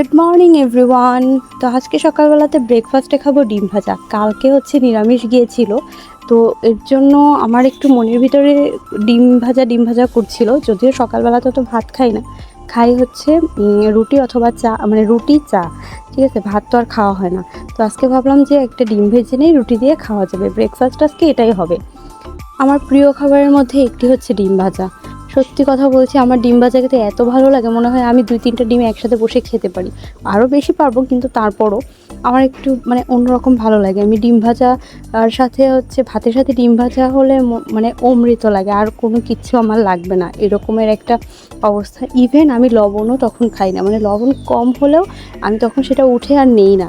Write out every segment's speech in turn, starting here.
Good morning, everyone. তো আজকে সকালবেলাতে ব্রেকফাস্টে খাব ডিম ভাজা। কালকে হচ্ছে নিরামিষ গিয়েছিল। তো এর জন্য আমার একটু মনের ভিতরে ডিম ভাজা ডিম ভাজা করছিল। যদিও সকালবেলাতে তো ভাত খাই না। খাই হচ্ছে রুটি অথবা চা মানে রুটি, চা। ঠিক আছে, ভাত তো আর খাওয়া হয় না। তো আজকে ভাবলাম যে একটা ডিম ভেজে নেই রুটি দিয়ে খাওয়া যাবে। ব্রেকফাস্ট আজকে এটাই হবে। আমার প্রিয় খাবারের মধ্যে একটি হচ্ছে ডিম ভাজা। সত্যি কথা বলছি, আমার ডিম ভাজা খেতে এত ভালো লাগে, মনে হয় আমি দুই তিনটা ডিম একসাথে বসে খেতে পারি। আরও বেশি পারব, কিন্তু তারপরও আমার একটু মানে অন্যরকম ভালো লাগে। আমি ডিম ভাজা, আর সাথে হচ্ছে ভাতের সাথে ডিম ভাজা হলে মানে অমৃত লাগে, আর কোনো কিচ্ছু আমার লাগবে না। এরকমের একটা অবস্থা। ইভেন আমি লবণও তখন খাই না মানে লবণ কম হলেও আমি তখন সেটা উঠে আর নেই না।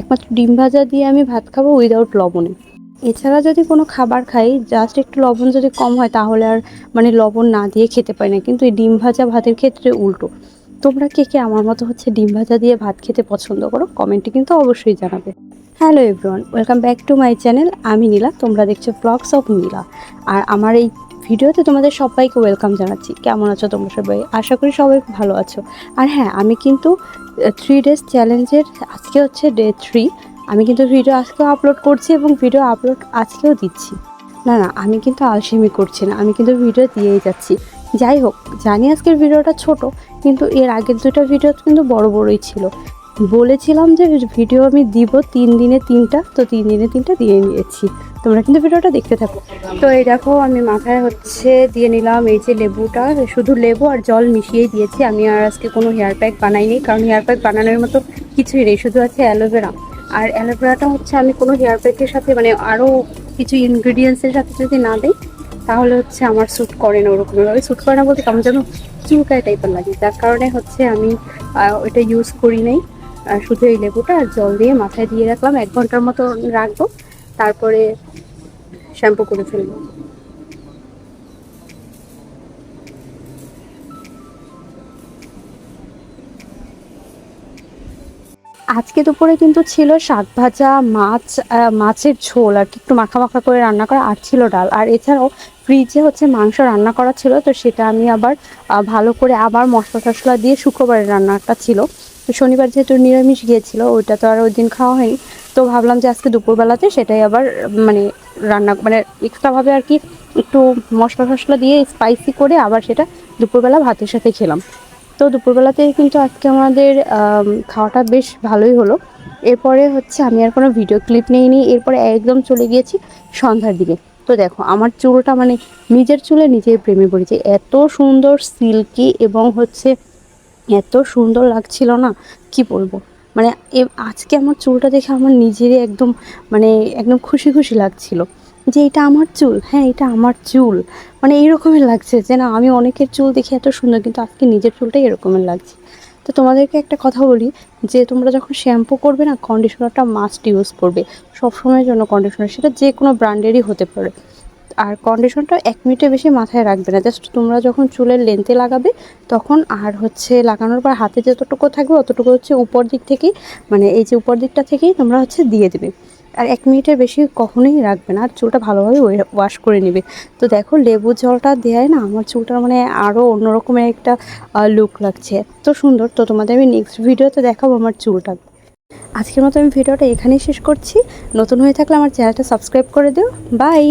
একমাত্র ডিম ভাজা দিয়ে আমি ভাত খাব উইদাউট লবণে। এছাড়া যদি কোনো খাবার খাই জাস্ট একটু লবণ যদি কম হয়, তাহলে আর মানে লবণ না দিয়ে খেতে পারি না। কিন্তু এই ডিম ভাজা ভাতের ক্ষেত্রে উল্টো। তোমরা কে কে আমার মতো হচ্ছে ডিম ভাজা দিয়ে ভাত খেতে পছন্দ করো, কমেন্টে কিন্তু অবশ্যই জানাবে। Hello everyone welcome back to my channel আমি নীলা, তোমরা দেখছ ব্লগস অফ নীলা আর আমার এই ভিডিওতে তোমাদের সবাইকে ওয়েলকাম জানাচ্ছি। কেমন আছো তোমরা সবাই? আশা করি সবাই ভালো আছো। আর হ্যাঁ আমি কিন্তু থ্রি ডেজ চ্যালেঞ্জের আজকে হচ্ছে ডে থ্রি আমি কিন্তু ভিডিও আজকেও আপলোড করছি এবং ভিডিও আপলোড আজকেও দিচ্ছি। না না, আমি কিন্তু আলসেমি করছি না, আমি কিন্তু ভিডিও দিয়েই যাচ্ছি। যাই হোক, জানি আজকের ভিডিওটা ছোট, কিন্তু এর আগের দুটো ভিডিও কিন্তু বড় বড়ই ছিল। বলেছিলাম যে ভিডিও আমি দিব তিন দিনে তিনটা, তো তিন দিনে তিনটা দিয়ে নিয়েছি। তোমরা কিন্তু ভিডিওটা দেখতে থাকো। তো এই দেখো, আমি মাথায় হচ্ছে দিয়ে নিলাম এই যে লেবুটা। শুধু লেবু আর জল মিশিয়েই দিয়েছি। আমি আর আজকে কোনো হেয়ার প্যাক বানাইনি, কারণ হেয়ার প্যাক বানানোর মতো কিছুই নেই। শুধু আছে অ্যালোভেরা আর অ্যালোভেরাটা হচ্ছে আমি কোনো হেয়ার প্যাকের সাথে মানে আরও কিছু ইনগ্রিডিয়েন্টসের সাথে যদি না দিই, তাহলে হচ্ছে আমার স্যুট করে না ওরকমভাবে স্যুট করে না বলতে কেমন যেন চুলকায় টাইপের লাগে। যার কারণে হচ্ছে আমি ওইটা ইউজ করি নাই। শুধু এই লেবুটা আর জল দিয়ে মাথায় দিয়ে রাখলাম। এক ঘণ্টার মতো রাখব। তারপরে শ্যাম্পু করে ফেলব। আজকে দুপুরে কিন্তু ছিল শাক ভাজা, মাছ মাছের ঝোল আর কি। একটু মাখা মাখা করে রান্না করা আর ছিল ডাল। আর এছাড়াও ফ্রিজে হচ্ছে মাংস রান্না করা ছিল, তো সেটা আমি আবার ভালো করে আবার মশলা টশলা দিয়ে শুক্রবারের রান্নাটা ছিল। তো শনিবার যেহেতু নিরামিষ গিয়েছিল, ওইটা তো আর ওই দিন খাওয়া হয়নি। তো ভাবলাম যে আজকে দুপুরবেলাতে সেটাই আবার মানে রান্না মানে এক্সট্রাভাবে আর কি একটু মশলা টশলা দিয়ে স্পাইসি করে আবার সেটা দুপুরবেলা ভাতের সাথে খেলাম। তো দুপুরবেলাতে কিন্তু আজকে আমাদের খাওয়াটা বেশ ভালোই হলো। এরপরে হচ্ছে আমি আর কোনো ভিডিও ক্লিপ নিইনি। এরপরে একদম চলে গিয়েছি সন্ধ্যার দিকে। তো দেখো, আমার চুলটা মানে নিজের চুলে নিজের প্রেমে পড়েছে। এত সুন্দর সিল্কি এবং হচ্ছে এত সুন্দর লাগছিল না, কি বলব? মানে আজকে আমার চুলটা দেখে আমার নিজেরই একদম মানে একদম খুশি খুশি লাগছিল। যে এটা আমার চুল হ্যাঁ এটা আমার চুল। মানে এইরকমই লাগছে যে না, আমি অনেকের চুল দেখি এত সুন্দর, কিন্তু আজকে নিজের চুলটাই এরকমের লাগছে। তো তোমাদেরকে একটা কথা বলি, যে তোমরা যখন শ্যাম্পু করবে না, কন্ডিশনারটা মাস্ট ইউজ করবে। সবসময়ের জন্য কন্ডিশনার, সেটা যে কোনো ব্র্যান্ডেরই হতে পারে। আর কন্ডিশনটা এক মিনিটের বেশি মাথায় রাখবে না। জাস্ট তোমরা যখন চুলের লেন্থে লাগাবে, তখন আর হচ্ছে লাগানোর পর হাতে যতটুকু থাকবে, অতটুকু হচ্ছে উপর দিক থেকেই মানে এই যে উপর দিকটা থেকেই তোমরা হচ্ছে দিয়ে দেবে। আর এক মিনিটের বেশি কখনোই রাখবে না, আর চুলটা ভালোভাবে ওয়াশ করে নেবে। তো দেখো, লেবু জলটা দেয় না, আমার চুলটা মানে আরও অন্যরকমের একটা লুক লাগছে। তো সুন্দর, তো তোমাদের আমি নেক্সট ভিডিওতে দেখাবো আমার চুলটা। আজকের মতো আমি ভিডিওটা এখানেই শেষ করছি। নতুন হয়ে থাকলে আমার চ্যানেলটা সাবস্ক্রাইব করে দিও। বাই